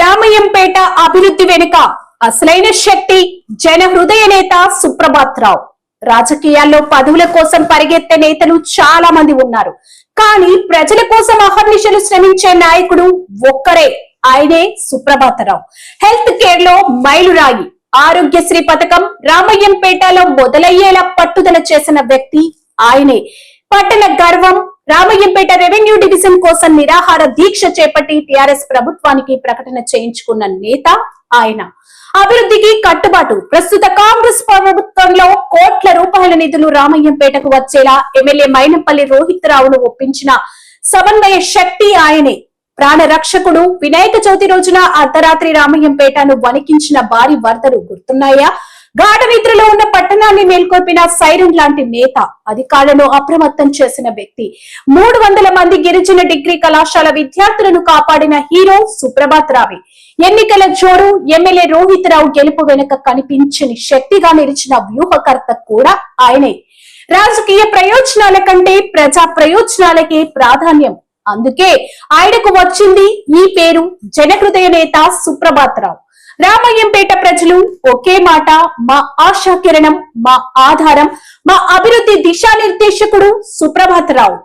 రామయ్యంపేట అభివృద్ధి వెనుక అసలైన శక్తి జన హృదయ నేత సుప్రభాత్ రావు. రాజకీయాల్లో పదవుల కోసం పరిగెత్తే నేతలు చాలా మంది ఉన్నారు. కానీ ప్రజల కోసం అహర్నిశలు శ్రమించే నాయకుడు ఒక్కరే ఆయనే సుప్రభాతరావు హెల్త్ కేర్లో మైలురాయి. ఆరోగ్యశ్రీ పథకం రామయ్యంపేటలో మొదలయ్యేలా పట్టుదల చేసిన వ్యక్తి ఆయనే. పట్టణ గర్వం రామయ్యంపేట రెవెన్యూ డివిజన్ కోసం నిరాహార దీక్ష చేపట్టి టిఆర్ఎస్ ప్రభుత్వానికి ప్రకటన చేయించుకున్న నేత ఆయన. అభివృద్ధికి కట్టుబాటు. ప్రస్తుత కాంగ్రెస్ ప్రభుత్వంలో కోట్ల రూపాయల నిధులు రామయ్యంపేటకు వచ్చేలా ఎమ్మెల్యే మైనంపల్లి రోహిత్ రావును ఒప్పించిన సమన్వయ శక్తి ఆయనే. ప్రాణరక్షకుడు వినాయక చవితి రోజున అర్ధరాత్రి రామయ్యంపేటను వణికించిన భారీ వరదలు గుర్తున్నాయా? గాఢ నిద్రలో ఉన్న పట్టణాన్ని మేల్కొల్పిన సైరన్ లాంటి నేత అధికారులను అప్రమత్తం చేసిన వ్యక్తి. మూడు వందల మంది గిరిజన డిగ్రీ కళాశాల విద్యార్థులను కాపాడిన హీరో సుప్రభాత్ రావి. ఎన్నికల జోరు ఎమ్మెల్యే రోహిత్ రావు గెలుపు వెనుక కనిపించని శక్తిగా నిలిచిన వ్యూహకర్త కూడా ఆయనే. రాజకీయ ప్రయోజనాల కంటే ప్రజా ప్రయోజనాలకే ప్రాధాన్యం. అందుకే ఆయనకు వచ్చింది ఈ పేరు జనహృదయ నేత సుప్రభాత్ రావు. రామయ్యంపేట ప్రజలు ఒకే మాట మా ఆశా కిరణం మా ఆధారం మా అభివృద్ధి దిశానిర్దేశకుడు సుప్రభాత్ రావు